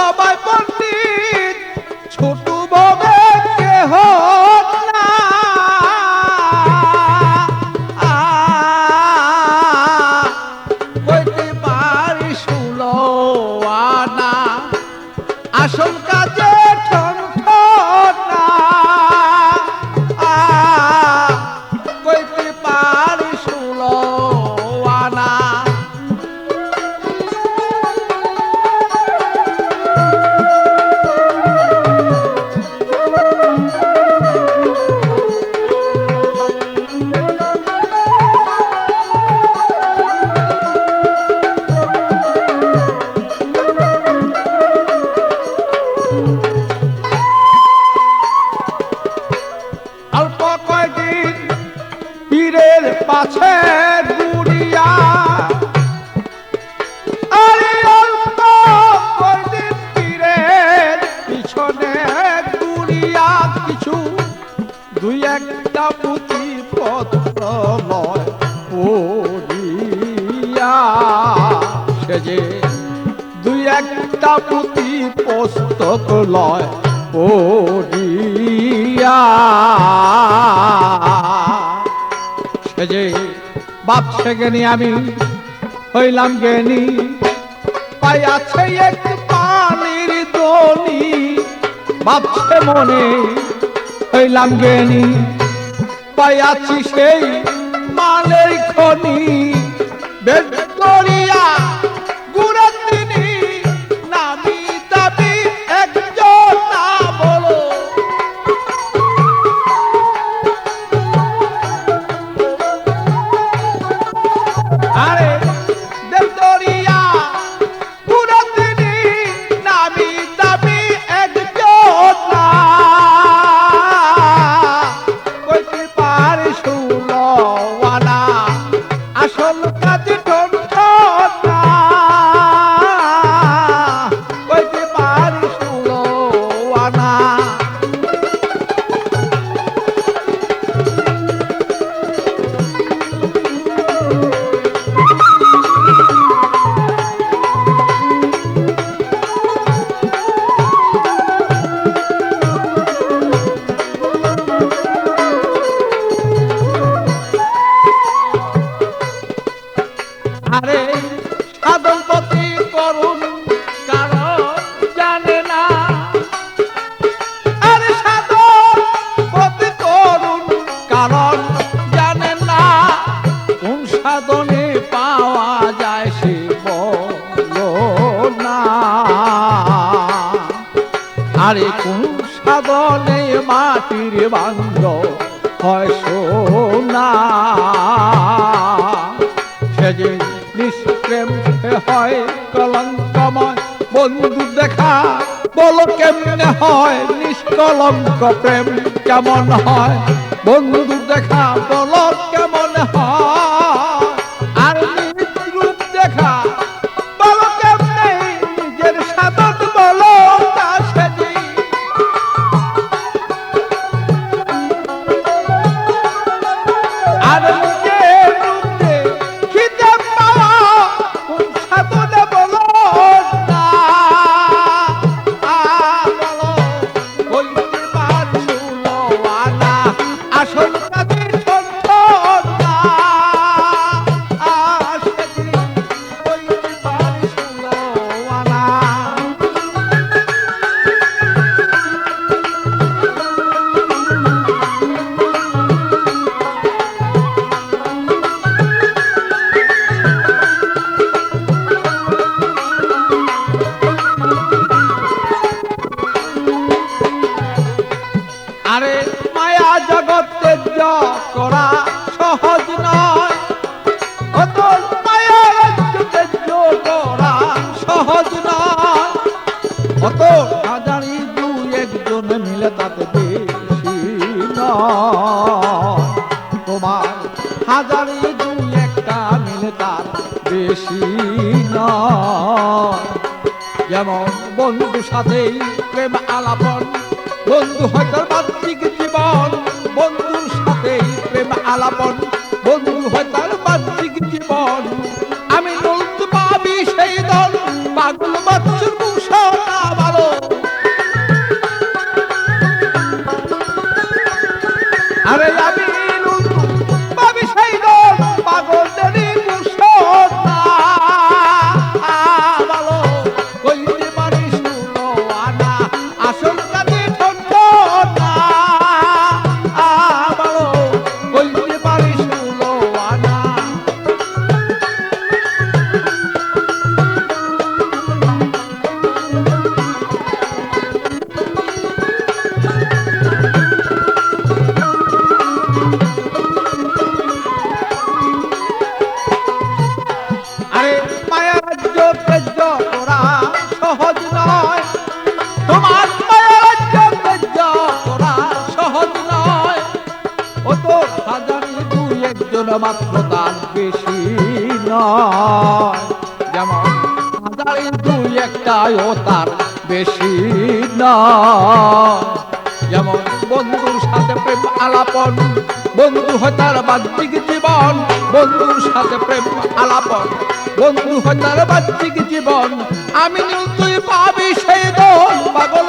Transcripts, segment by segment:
সবাই পণ্ডিত ছোট ববে কেহ আসল পুস্তক লয় পড়িয়া। সে যে বাপসে জ্ঞানী আমি হইলাম জ্ঞানী। পাইয়াছে এক পানির দনি। বাপসে মনে হইলাম জ্ঞানী। পাইয়াছি সেই মালের খনি। বেদ করিয়া আরে কোন সাধনে মাটির বান্ধ হয় সোনা। সে যে নিষ্প্রেম হয় কলঙ্কময়। বন্ধু দেখা, বলো কেমনে হয় নিষ্কলঙ্ক প্রেম কেমন হয়? বন্ধু দেখা, বলো কেমন হয়? আরে মায়া জগতে জ করা সহজ নয়। অত মায়া জগতে করা সহজ নয়। অত হাজারি দু একজন মিলে তাতে বেশি তোমার হাজারি দু একটা মিলে তার বেশি নয়। যেমন বন্ধু সাথেই প্রেম আলাপন বন্ধু হয়তো বাহ্যিক জীবন। বন্ধুর সাথেই প্রেম আলাপন মাত্র তার বেশি নয়। যেমন হাজারে দুই একটাও তার বেশি নয়। যেমন বন্ধুর সাথে প্রেম আলাপন, বন্ধু হয় তার বাহ্যিক জীবন, বন্ধুর সাথে প্রেম আলাপন, বন্ধু হয় তার বাহ্যিক জীবন। আমি তুই পাবি সেই দল পাগল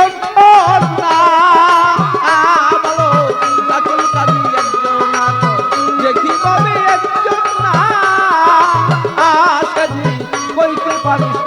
পারিস